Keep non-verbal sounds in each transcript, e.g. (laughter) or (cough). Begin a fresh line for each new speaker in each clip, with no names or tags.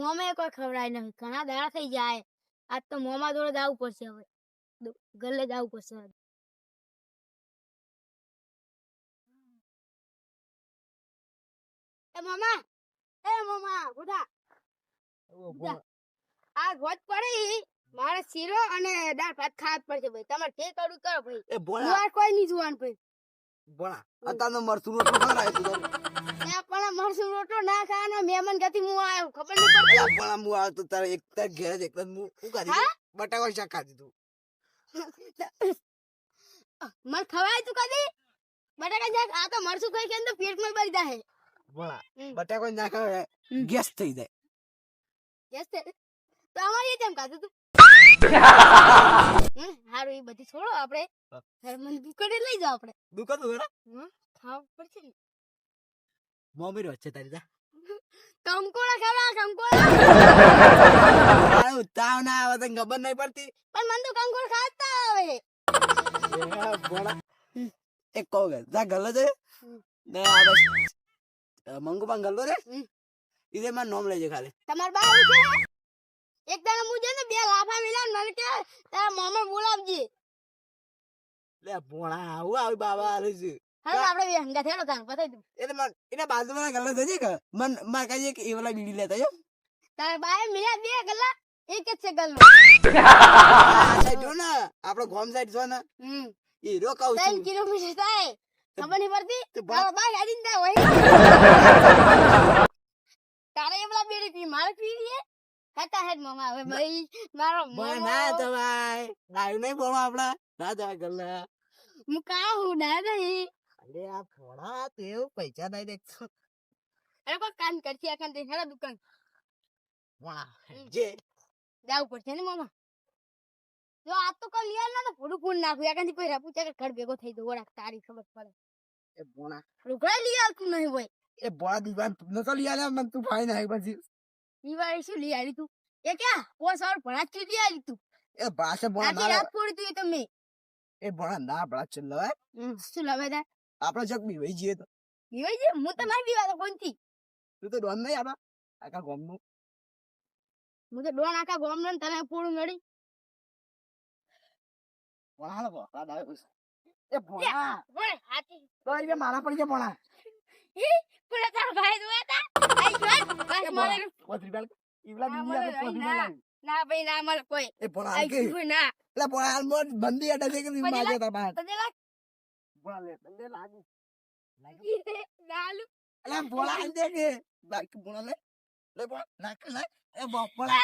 મોમે કોઈ ખવડાય નહીં. ઘણા દાડા થઈ જાય. આજ તો મોમાં જોડે જવું પડશે હવે. ગલે જવું પડશે. એ મામા એ મામા ઉઠા. આ ગોત પડી. મારે શીરો અને દાળ ભાત ખાવા પડશે ભાઈ. તમારે જે કરવું કરો ભાઈ. કોઈ નહીં જોવાનું ભાઈ.
અત્યારનો મરચું રોટલો તું
ત્યાં પણ મરસું રોટલો ના ખાવાનો મહેમાન ગતિ હું આવ્યો ખબર નહીં પડતી.
અલા ભોળા હું આવતો તારે એક તાર ઘેર જ એકલા જ હું શું ખાધી બટાકા શાક ખાધી તું. (coughs)
મને ખવાય તું કદી? બટાકા શાક? આ તો મરસું ખાઈ કે તો પેટમાં બળી જાય હમ.
બટાકા ના ખાવે ગેસ થઈ જાય.
ગેસ તો અમારે કેમ ખાધું તું? (laughs) હારું એ બધી છોડો આપણે. મને દુકાને લઈ જાઓ આપણે.
દુકાન તો ખરા.
પડશે ને.
મોમી રોજ છે તારી
કંકોડા (laughs) ખાવા કંકોડા
તારે ઉતાવ ના આવે તને ખબર નહીં પડતી.
પણ મને તો કંકોડ ખાતા આવે.
એક કહો કે જા ગલ્લો છે. ને આ બસ મંગુ પણ ગલ્લો રે
હમ.
ઈદે મારું નામ લેજે ખાલી.
તમાર બા એક દાડા હું છે ને બે લાફા મિલા મને કે તારા મામા બોલાવજે.
લે ભોળા આવું આવી બાબા આલે છે.
હવે આપણે બે હંગા તાન બતાવી દઉં.
એટલે મન એના બાજુમાં ગલ્લો થશે કે? મન માર કાજે એક એ વાલા બીડી લેતા જો
તારે બાય મિલા બે ગલ્લા એક જ છે ગલ્લો.
જો ને આપણો ગોમ સાઈડ છો ને
હમ.
એ
રોકાવ
છું.
કિલોમીટર થાય. ખબર નહીં પડતી? તારા બાય ગાડી ને હોય તારે એવલા બીડી પી મારે પી છે ખાતા હેડ મામા હવે ભાઈ મારો
મને ના તો ભાઈ. ગાયું નહીં બોલો આપડા ના જવાય ગલ્લા.
હું કા હું ના નહીં.
અરે આ ભોળા તેવ પૈસા નહીં દેખતો
અરે કોઈ કામ કરતી આખા તે હેડા દુકાન.
ભોળા જે
જાવ પડશે ને મામા. જો આ તો કઈ લિયા ના તો ફોડું ફોડ નાખું. એકાંથી કોઈ રાપુ ચાકર ઘર ભેગો થઈ દો ઓળખ તારી ખબર પડે.
એ બોણા
રૂગડા લઈ આવતું નહીં હોય.
એ બોણા દીવાન નતો લઈ આલ્યા મને તું ફાઈન નાખ પછી.
દિવાળી શું લઈ આવી તું? એ ક્યાં? પોસ ઓર ભણા ચી લઈ આવી તું?
એ ભાષા
ભણા
ના
રાત પૂરી તું તમે
એ ભણા ના ભણા ચલ લવે
શું લવે તા
આપણે જગ બી વહી જઈએ તો.
દિવાળી છે હું તો ના દીવા તો કોણથી?
તું તો ડોન નહીં આપડા આખા ગોમનું
હું તો ડોન આખા ગોમ ને તને પૂરું મળી
ભણા લો ભોળા દાવે એ ભણા.
બોલે હાથી
તો એ મારા પડી ગયા ઈ
પેલા તાર ભાઈ જોયા તા? ના, ભાઈ ના મળે કોઈ
એ હાલ કે
ના.
એટલે ભોળા હાલ મોર બંદી અડે છે કે માગે તા બાર?
તને લાગ
ભોળા લે બંદે લાગે
નાલુ
અલા ભોળા હાલ કે. બાકી ભોળા લે. લે ભોળા નાખ લે એ બો- ભોળા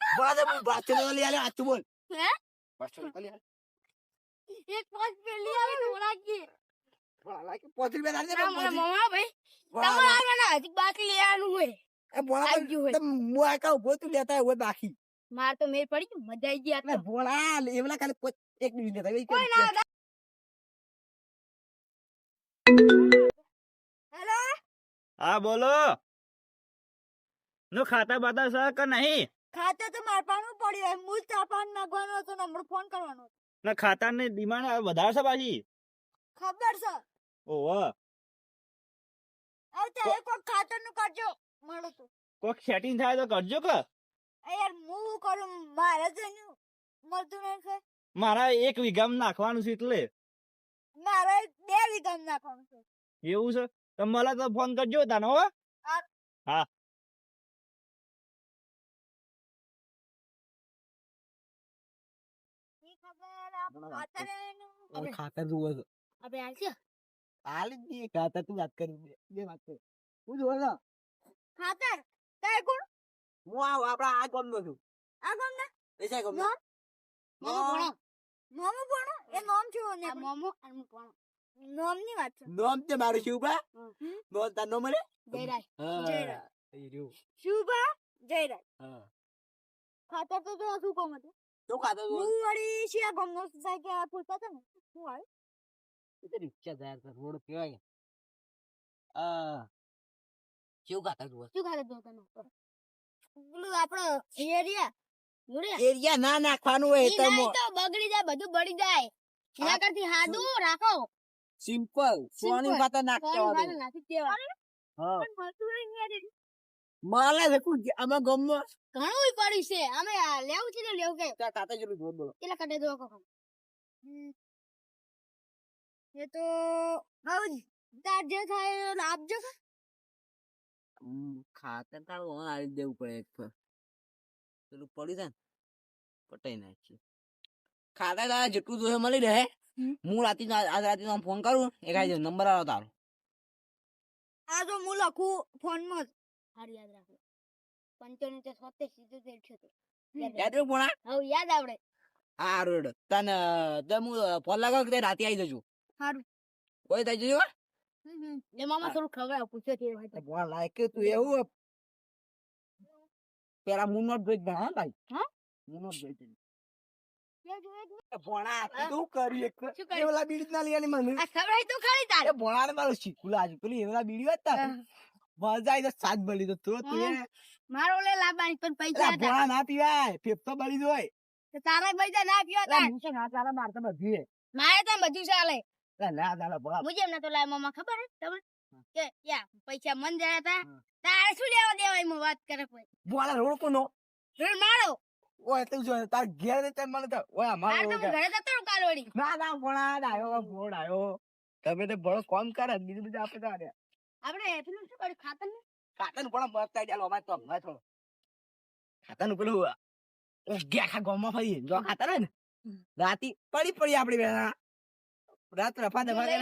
ભોળા દે હું બાચો લઈ આલે આ બોલ.
હે?
બાચો લઈ
એક પાંચ પેલી આવે લાગી
ભોળા લાગે પોતરી બેલ આલે
ના મામા ભાઈ
ભોળા
તમારે હજી બાકી લેવાનું હોય.
એ ભોળા
આવી ગયું હોય.
તમ મુ આ ઊભો તું લેતા હોય બાકી.
માર તો મેર પડી ગઈ મજા આવી ગઈ આ
એટલે
તો
ભોળા લે એવલા ખાલી એક મિનિટ લેતા
કોઈ ના હેલો?
હા બોલો. નો ખાતા બાતા છે કે નહીં?
ખાતા તો માર પાનું પડ્યું એમ હું ચા પાન નાખવાનો હતો ને હમણાં ફોન કરવાનો હતો.
ને ખાતા ની ડિમાન્ડ વધારે છે પાછી.
ખબર છે.
ઓહો
હવે એક વખત ખાતરનું કરજો મળો તો.
કોક સેટિંગ થાય તો કરજો કે?
યાર હું કરું? મારે જ મળતું નહીં છે
મારા એક વીઘામાં નાખવાનું છે એટલે.
મારે બે વીઘા નાખવાનું છે.
એવું છે? તો મને તો ફોન કરજો તાનો હો.
મને
ખાતર
જુએ છો.
આપણે હાલશે
હાલ જ નહીં ખાતર તું વાત કરી બે- વાત કરી. હું જોવો છો
ખાતર તારે. કોણ?
હું આવ આપડા આ ગામ નો છું.
આ ગામ ના
એસા ગામ
મોમો
નામ?
મોમો ભણો? એ નામ છે ને મોમો અને ભણો. નામની વાત છે.
નામ તે મારું શુભા. નો તાર નો મળે
જયરાજ
હા
જયરાજ.
એ રહ્યું.
શુભા જયરાજ
હા.
ખાતર તો જો શું કોમ હતું?
તો? ખાતર
હું વળી છે આ ગમનો સાઈ કે પૂછતા હતા ને. હું આવ્યો.
એ તો રિક્ષા જાય તો રોડ કેવાય આ કેવું ખાતા જુઓ
શું ખાતા જો તમે? પેલું આપણો એરિયા
એરિયા ના નાખવાનું હોય તો
બગડી જાય બધું બળી જાય. એના કરતી હાદું રાખો.
સિમ્પલ સોની ખાતા નાખ દેવાનું. હા. માલે અમે ગમમાં.
ઘણું પડ્યું છે. અમે આ લેવું છે ને લેવું કે
ત્યાં જરૂર જેટલું જોર બોલો.
એટલે કટે દો. એ તો બહુ તાર જે થાય આપજો
ખાતર તારું હવે આવી દેવું પડે એક પર પેલું પડી જાય પટાઈ નાખી ખાતર તારા જેટલું જોઈએ મળી રહે. હું રાતે આજ રાતે ફોન કરું એક આજે નંબર આવો તારો
આ તો હું લખું ફોનમાં જ હારી યાદ રાખો પંચોતેર સોતેર સિત્તોતેર છોતેર યાદ
પોણા
હવે યાદ આવડે
હા રોડ તને તો હું ફોન લગાવ કે રાતે આવી જજો
સારું
કોઈ થઈ જજો
એ મામા થોડું ખબર પૂછ્યો તે તો.
ફોન લાયક કે તું એવું પેલા મુનો જોઈ હા ભાઈ.
હા?
મુનો. જોઈ
ખરી તારે?
એ ભોણા ને મારું શીખું લાજુ. પેલી એવલા બીડી હતા
હા.
મજા આવી તો સાત બળી તો તું તું
હા. મારો લે લાવવાની પણ પૈસા
ના
પીવા. મારે તો બધું ચાલે.
ના ના ના ભોણા
મુજે એમને તો લાય મામા ખબર હે તમને? કે યા પૈસા મન જયા
હા.
તારે શું લેવા દેવા એમાં વાત કરે કોઈ?
ભોણા રોડ કોનો?
રે મારો.
ઓય તું જો તાર ઘેર ને મને તો ઓય
મારે
અમારો
તો ઘરે જતો રહું કાલ વળી
ના ના ભોણા આયો ભોણ આયો. તમે તો બળો કોમ કરે બીજું બીજું આપણે તો આડે
આપણે પેલું શું કર્યું? ખાતર ને
ખાતાનું પણ મસ્ત ચાલો અમારે તો હમણાં થોડો. ખાતાનું પેલું ગયા ગામમાં ફરી જો ખાતર ને રાતી પડી પડી આપડી બેના રાત રફા દફા કરે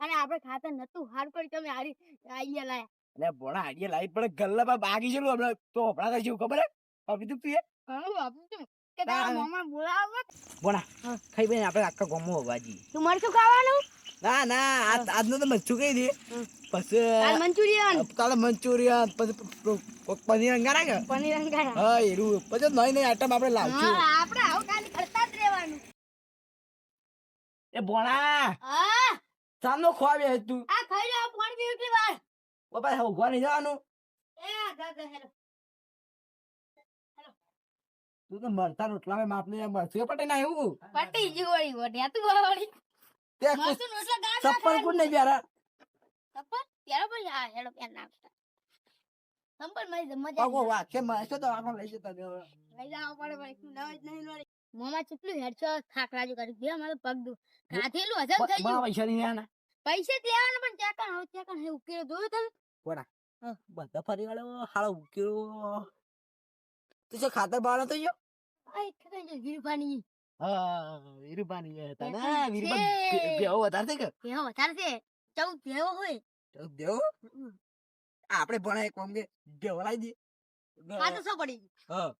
અને આપણે ખાતર નતું હાર કર્યું તમે હારી આઈયા લાયા.
અને ભોણા આડીએ લાઈટ પડે ગલ્લા બાગી છે હમણાં તો હમણાં જેવું ખબર હે? હવે તું પીએ
હા આપું છું કે તારા મામા બોલાવો
ભોણા ખાઈ બેન આપણે આખા ગોમો હોવાજી
તું મરચું ખાવાનું?
ના ના આજ આજનો તો મચ્છું કઈ દે. પછી
કાલ મંચુરિયન.
કાલે મંચુરિયન પછી પનીર અંગારા
પનીર અંગારા.
હા એરું પછી નઈ નઈ આઈટમ આપણે લાવશું.
આપણે આવું ખાલી કરતા જ રહેવાનું
એ ભોણા
હા.
સામનો ખોવાવે તું.
આ ખાઈ લો પાણી એટલી વાર
બાપા નહીં જવાનું.
એ ગા ગા હેલો.
તું તો મરતા રોટલા માં માપને મરસી પટે ના એવું
પટી જી વળી વઢિયા તું વળી
તે
મરસું રોટલા ગા
સપ્પર કોણ નહીં પ્યારા?
સપર ત્યારે પણ હા હેલો પેન નાખતા સંપલ મારી મજા
આવો છે મરસો તો આખો લઈ જતા
લઈ જાવ પડે ભાઈ નવ જ નહીં મોમાં કેટલું હેડશો થાક રાજુ કરી દે મારું પગ દુ કાથેલું હજમ થઈ ગયું.
પૈસા નહીં આના
પૈસે જ લેવાના પણ ત્યાં કણ ત્યાં કણ હે ઉકેલો જોયો તમે?
બધા ફરી વાળો હાલો ઉકેલો. તું છે ખાતર બાળો તો યો
આ એક જો ગીરફાની
હા વીરબાની હતા ને
છે.
વીરબાન બેહો વધારે છે કે
કેવો વધારે છે. ચૌદ કેવો હોય.
તો દેવો આપણે ભણાય કોમ કે દેવો લાવી દે
ખાતર શું પડી
હા.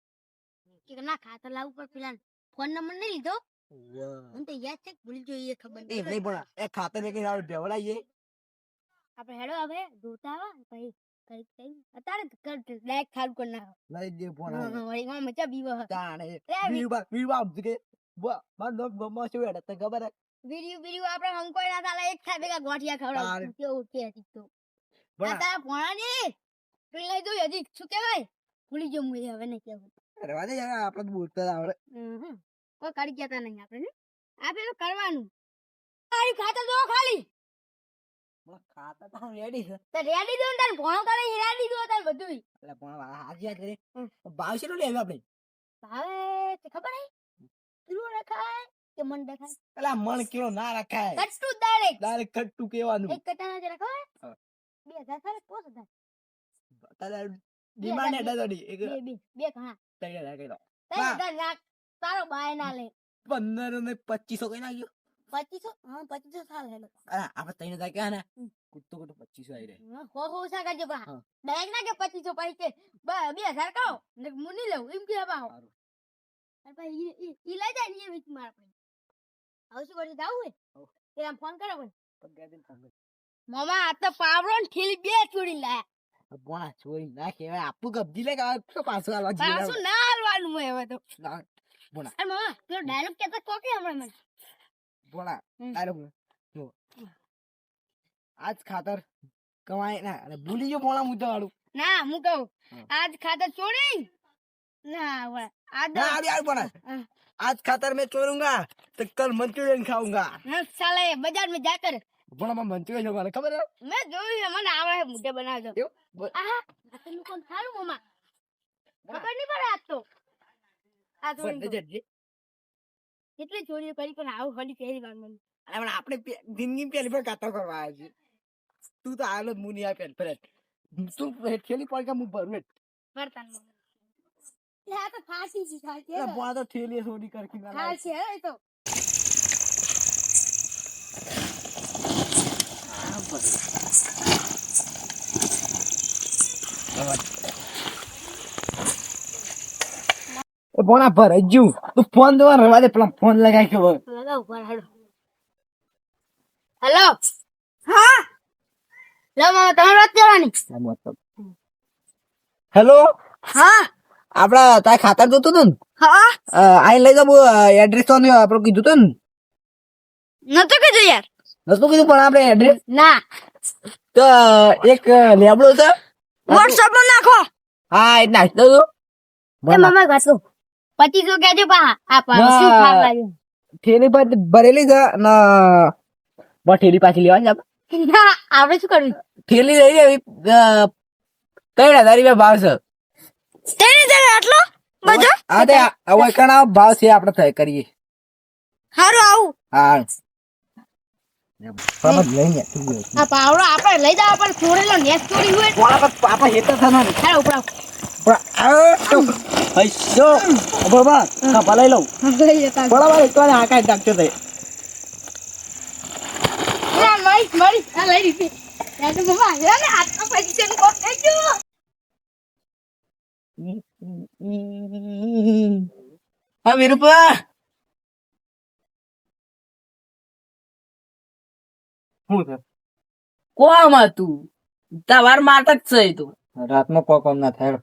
કે ના ખાતર લાવું પર પેલા ફોન નંબર નહીં લીધો? હું તો યાદ છે ભૂલી જોઈએ ખબર
એ
નહીં
નહીં પણ એ ખાતર લેકે આપણે બેહો
આપણે હેડો હવે ધોતા આવા ભાઈ કઈ કઈ. અત્યારે ડાયરેક્ટ ખારું કરી નાખો.
લઈ દે
હા,
ભણા
હા, વળી એમાં મજા બીવો
તાણે
એ વી-
વીરબા વીરબા આમ કે બા માર નોક ગમો ખબર
બીડીયું આપણે હંકોઈ ના ચાલે એક થાય ભેગા ગોઠિયા. ખવડાવું. કેવું હતી તો? તારા ભોણાની પેલી લઈ દઉં હજી શું કહેવાય? ભૂલી ગયો મુએ હવે ને કહેવું.
રહેવા દે યાર આપણે તો બોલતા આવડે
કોઈ કરી કહેતા નહીં આપણે આપણે તો કરવાનું? તારી ખાતા દો ખાલી.
ભણા, તો રેડી છે.
તો રેડી દો ને તારે કરે રેડી દો તારે બધું
એટલે પણ હાજી યાદ કરે. ભાવ છે લેવું આપણે?
ભાવે તે ખબર હે પેલું રખાય કે મન રખાય?
એટલે મણ કિલો ના રખાય.
કટતું ડાયરેક્ટ.
ડાયરેક્ટ ખટ્ટું કેવાનું
એક કટાના જે રખાય બે હજાર થાય પોસ હજાર.
હેડા તોડી એક
બે ઘણા
તૈયાર રાખી દો હા.
હજાર નાખ તારો બાય ના લે.
પંદર ને પચીસો કઈ નાખ્યો
પચીસો? હા પચીસો સાલ હેલો.
અરે આપણે ત્રણ હજાર ક્યાં ને. કૂદતો કૂદતો પચીસો આવી રહે
હા, હો હો સા કરજો બા
હા.
ડાયરેક્ટ ના કે પચીસો પછી કે બ- બે હજાર કહો. ને હું નહીં લઉં. એમ કે બા. અને પછી ઈ- ઈ- લઈ જાય ને એ વીચ માર પછી હવે શું કરશું જાવું
હવ.
કે આમ ફોન કરો ભાઈ
પગાર દઈને ફોન કર.
આ તો પાવડો ને ઠીલી બે ચોરી લાયા.
બોણા ચોરી ના કહેવાય આપું ગબજી લે કે આ શું પાછું આલવા જીવે
પાછું ના હાલવાનું હોય હવે તો
ના, બોણા
અરે મામા પેલો ડાયલોગ કેતા કોકે હમણાં મને
બોણા
હમ.
તારે બોલ. જો આજ ખાતર કમાય ના અને ભૂલી ગયો બોણા હું તો વાળું
ના હું કહું
હા.
આજ ખાતર ચોરી ના હવે આજ
ના આવી આવી બોણા
હા.
आज खातर मैं चोरूंगा तो कल मंचूरियन खाऊंगा
हाँ, साले बाजार में जाकर
પણ આમાં બનતું હોય મને ખબર?
મેં જોયું છે મને આવડે છે મુદ્દે બનાવજો. આહા આ કોણ સારું મમ્મા ખબર નહીં પડે આજ તો. આ તો. કેટલી ચોરી કરી પણ આવું હલી પહેલી વાર મને.
અરે પણ આપણે જિંદગી પહેલી વાર કાતો કરવા આવ્યા છીએ. તું તો આવેલો મું નહીં આ પહેલ ફેર. તું હેઠેલી પડ કે હું ભરું હેઠ.
ભરતા આ તો ફાંસી છે
એટલે તો ઠેલી સોડી કરખી ના
છે એ તો.
એ બોલા ભરાઈ ગયું તું ફોન દેવા રવા દે પેલા ફોન
લગાવી કે હેલો હા? લો મામા તમારે વાત કરવાની.
હેલો?
હા.
આપડા તારે ખાતર જોતું હતું
હા.
આઈ લઈ જાવ એડ્રેસ તો નહીં કીધું હતું ને?
નતું કીધું યાર.
નતું કીધું? પણ આપણે એડ્રેસ
ના.
તો એક લેબડો છે.
વોટ્સઅપમાં નાખો.
હા એ નાખતો હતો
મમ્મી ઘસું. ઘાસો પચીસો કેજો પા આ પા શું ખાવા આવ્યું?
પર ભરેલી છે ને બસ ઠેલી પાછી લેવાની છે.
ના આપણે શું કરવું?
ઠેલી લઈ લેવી. ત્રણ હજાર રૂપિયા ભાવ છે.
તેને તેને આટલો? બધો?
હા તે હવે કણા ભાવ છે આપણે થાય કરીએ.
હારું આવું.
હા. સમજ લઈને
આ પાવડો આપણે લઈ જાવ પણ છોડેલો નેસ ચોરી હોય
આપણે હેતર થના ને
હાલો ઉપડાવ
પણ શું છે?
કોમ હતું. તમાર માટક જ છે એ તો.
રાતમાં કો કોમ ના થાય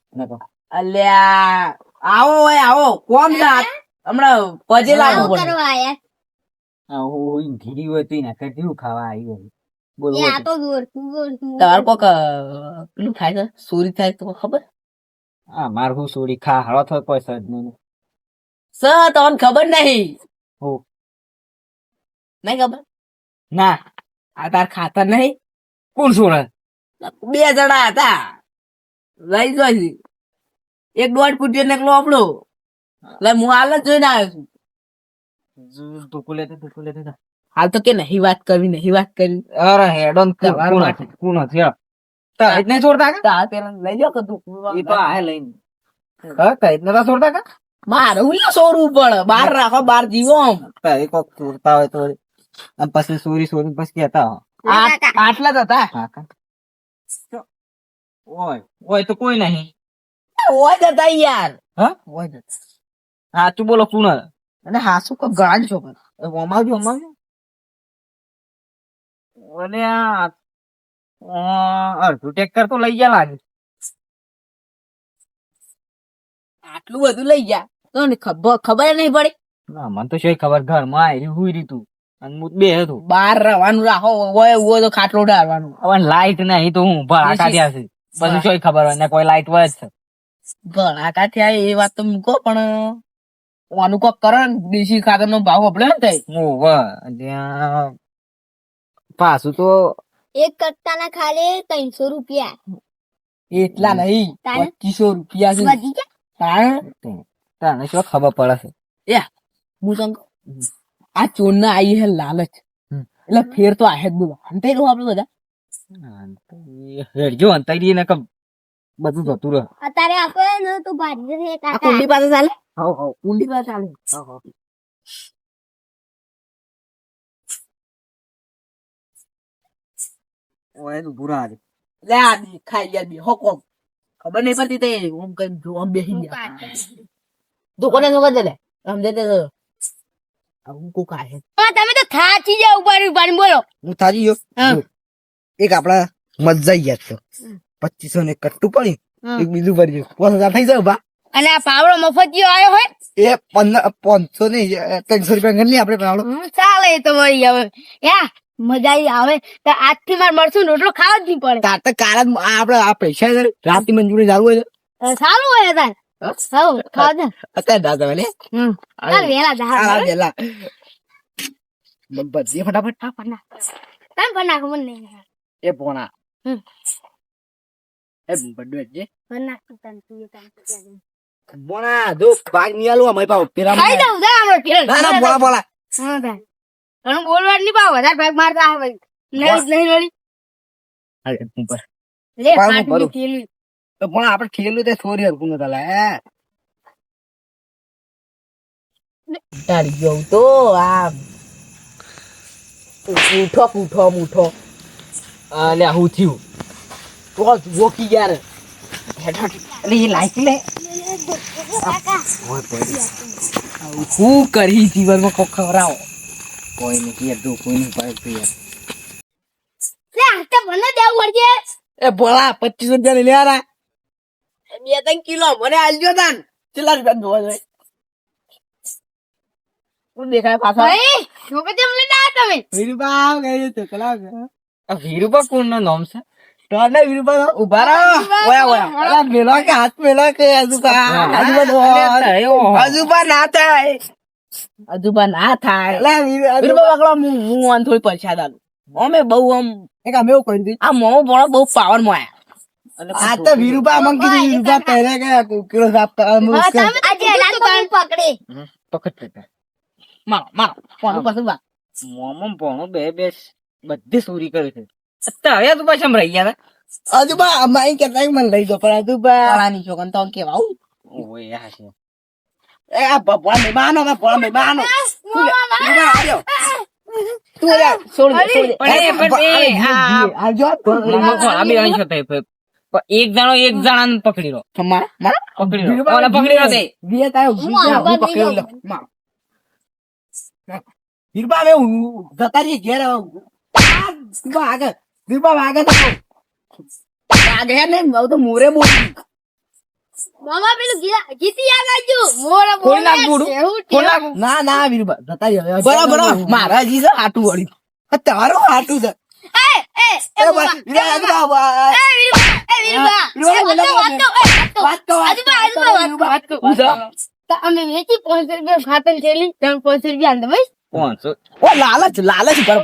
અલ્યા આવો ભાઈ આવો. કોમ ના હમણાં પજે લાગુ પડે
કરવા આયા.
આ હું ધીરી હોય તો ના કરી ખાવા આવી બોલો
એ આ તો દૂર દૂર
તમારે કોક પેલું થાય છે? સોરી થાય તો ખબર?
આ માર હું સોરી ખા હળો થયો કોઈ સજ નહીં
સર તમને ખબર નહીં?
હો.
નહીં ખબર?
ના.
આ તાર ખાતર નહીં?
કોણ છોડે
બે જણા હતા. લઈ જોઈ એક દોઢ ફૂટ ને એકલો આપણો એટલે હું હાલ જ જોઈને આવ્યો છું.
તુકુ લેતે તુકુ લેતે
હાલ તો કે નહીં વાત કરવી નહીં વાત કરવી.
અરે હેડોન
તમારા
કોણ. કોણ છે તો ઇતને છોડતા કે?
તો પેલા લઈ જાઓ કે તું
એ તો આ લઈને. હા તો ઇતને તો છોડતા કે?
મારું સોરવું પડે બહાર રાખો બહાર જીવો આમ.
તારે કોક છોડતા હોય તો આમ પછી સોરી સોરી પછી કહેતા
આટલા જ હતા.
હા ઓય ઓય તો કોઈ નહીં.
હોય જ હતા યાર.
હા? ઓય તો હા તું બોલો કોણ
અને હા શું કહું ગળા છો પણ.
ઓમાવજો ઓમાવજો અને આ અડધું ટેક્ટર તો લઈ ગયા લાગે
આટલું બધું લઈ ગયા. તો ખબર ખબર નહીં પડી?
ના મને તો શું ખબર ઘરમાં આવી હુઈ રીતું બે હતું.
બાર રવાનું રાખો હોય હોય તો ખાટલો ડાળવાનું
હવે લાઈટ નહીં તો હું ભરા કાઢ્યા છે શું ખબર હોય ને કોઈ લાઈટ હોય છે.
ઘણા કા થયા એ વાત તો મૂકો પણ આનું કોક કરો ને દેશી ખાતર નો ભાવ આપડે ને તઈ
ઓવે ત્યાં પાછું તો
એક કટ્ટાના ખાલી ત્રણસો રૂપિયા.
એટલા નહીં? પચીસો રૂપિયા છે.
વધી ગયા?
શું ખબર પડે છે?
હું તને આ ચોર ના આવી હે લાલચ. એટલે ફેર તો આહે જ બોલો. અંતે રહો આપડે બધા?
હેડજો અંતરી ને કમ બધું જતું રહે.
અત્યારે આપો ને તો ભાજી
આ
કાકા.
કુંડી પાસે ચાલે?
હવ હવ.
કુંડી પાસે ચાલે.
ઓય તો બુરા હાલ.
લે આ દી ખાઈ ગયા બી. હોકો ખબર નહીં પડતી તે ઓમ કઈ આમ બેસી ગયા. દુકાને તો કદે લે સમજે તે. તો હું કો કાહે
તમે તો થાચી જાવ ઉપર ઉપર બોલો.
હું થાચી ગયો? એક આપડા મજા ગયા તો પચીસો ને કટ્ટુ
પડી.
એક બીજું ભરી પાંચ હજાર થઈ જાય બા.
અને આ પાવડો મફતિયો આવ્યો હોય?
એ પાંચસો ને ત્રણસો રૂપિયા ગણી આપણે પાવડો
ચાલે તો વળી હવે. યા મજા આવે. તો આજથી મારે મરશું ને રોટલો ખાવા જ નહીં પડે.
તાર તો કાલ આપડે આ પૈસા રાતની મંજૂરી ચાલુ હોય
સારું હોય તાર. હવ ખાવા દે
અત્યારે ના જવાય લે
હમ ચાલ વેલા જા
આ વેલા બધી ફટાફટ
ફટાફટ ના. તમે પણ નાખો મને
એ ભોણા એ બડ્ડો છે
પણ નાખો તમે તું એ કામ કરજો.
ભાગની અમારી પાસે પેલા
ખાઈ દઉં જા આપણે પેલા
ના ના ભોણા ભોણા
હા ભાઈ ઘણું બોલવાનું નહીં પાવ વધારે ભાગ મારતા આવે નહીં નહીં વળી
અરે ઉપર
લે
પાડું,
પાટની
ભોણા આપણે ખેલું તે છોરી હરકું નતા લા હે?
તારી જવું તો આમ. ઉઠો ઉઠો ઉઠો અલ્યા હું થયું. તો જુઓ કી યાર
એટલે એ લાઈક લે.
હું કરી જીવનમાં કોઈ ખવડાવો?
કોઈ નહીં યાર જો કોઈ નહીં પાડે તો યાર.
લે આ તો મને દેવું પડશે
એ ભોળા પચીસ રૂપિયા લઈ લેવાના બે ત્રણ કિલો મને આલજો તાન. કેટલા રૂપિયા જોવા જોઈએ?
શું દેખાય પાછા?
ભાઈ છોકરી તેમ લઈને આવ્યા તમે?
વીરુબા ગઈ તો કલા
વીરુબા કોણ નો નામ છે?
તને વીરુબા ઊભા રહો. ઓયા ઓયા. અલા મેલો કે હાથ મેલો કે આજુબા? દો આજુબા ના થાય.
અજુબા ના થાય.
અલા વીરુ
વીરબા વાગડો હું હું આમ થોડી પરસાદ આલું અમે બહુ આમ
એક અમે એવું કરી દીધું
આ મોં બહુ પાવરમાં આયા.
આ તો વીરુબા મંગ કીધું વીરુબા પહેરે ગયા કિલો સાફ કરવા
રાત પકડી.
પકડ
મારો મારો કોનું પાછું બા.
મોમમ ભણો બે બે બધી ચોરી કરી છે. અત્યારે તું પાછા રહી ગયા
આજુબા અમાઈ કે તઈ મને લઈ દો પણ આજુબા.
કાળાની છોકન તો કેવા આવું?
ઓય આ છે.
એ આ ભગવાન મહેમાનો ભગવાન મહેમાનો. આવ્યો તું રે
છોડ દે છોડ દે.
પણ એ- પણ એ આ જો આ બે અહીં છો તે પણ એક જણો એક જણાને પકડી લો પકડી લો પકડી
તારે પકડી માર હવે જતા રહીએ ઘેર આવ. આ, વીરબા આગળ. વીરબા આગળ આગળ ને હવે તો મોરે બોલી.
મામા પેલું ગીત- ગીત યાદ આવજો મોર
ખોલી નાખ બુડું.
એવું
ખોલ નાખું.
ના ના વીરબા જતા રહીએ બરાબર મારા જી છે આટું વળી. તારું આટું છે.
એ એ એ અમે વેચી પાંચસો રૂપિયા ખાતર થેલી તમે પાંચસો રૂપિયા આંધો ભાઈ
પાંચસો.
ઓ લાલચ લાલચ પર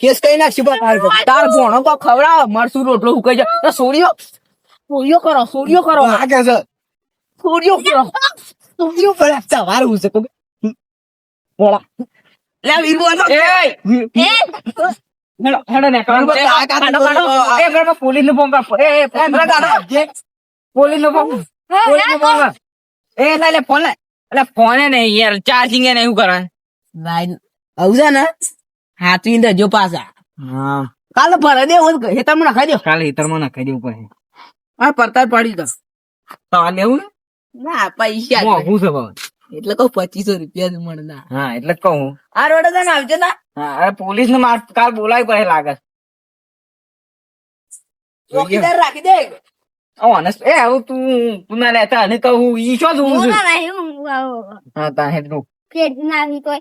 કેસ કઈ નાખશું તારે
ભણો કો ખવડાવ મરસું રોટલો ઉકાઈ જાય. સોરીઓ સોડિયો કરો સોરીઓ કરો.
આ કે છે.
સોડિયો કરો
તું કરે સવાર હું છે કોઈ ભોળા લે વીરબો આનો
એ હેડો હેડો ને કામ
વીરબો આ કાઢો.
એ ઘરમાં પોલીસનું કર એ
ફોન કાઢો.
પોલીસનું ફોન પોલીસનું ફોન એ લે લે ફોન એટલે ફોને નહીં યાર ચાર્જિંગ એ નહીં કરે
લાઈન આવું છે ને હાથવી જો પાછા
હા
કાલે ભરે દે હું હેતરમાં નખાઈ દો
કાલે હિતરમાં નાખી દેવું પડે
હા પડતા પડી દો
તો આ લેવું
ના પૈસા જ
મોંઘું છે ભાવ
એટલે કહું પચીસો રૂપિયા જ મળે ના.
હા એટલે જ કહું
આ રોડે તને આવજો ના.
હા અરે પોલીસ ને માર કાલ બોલાવી પડે લાગે.
ચોકીદાર રાખી દે.
ઓનેસ્ટ એ આવું તું તું ના લેતા અને કહું ઈ શું
મોના નહીં હું આવો.
હા તા હેડનું
પેટ નાખી તોય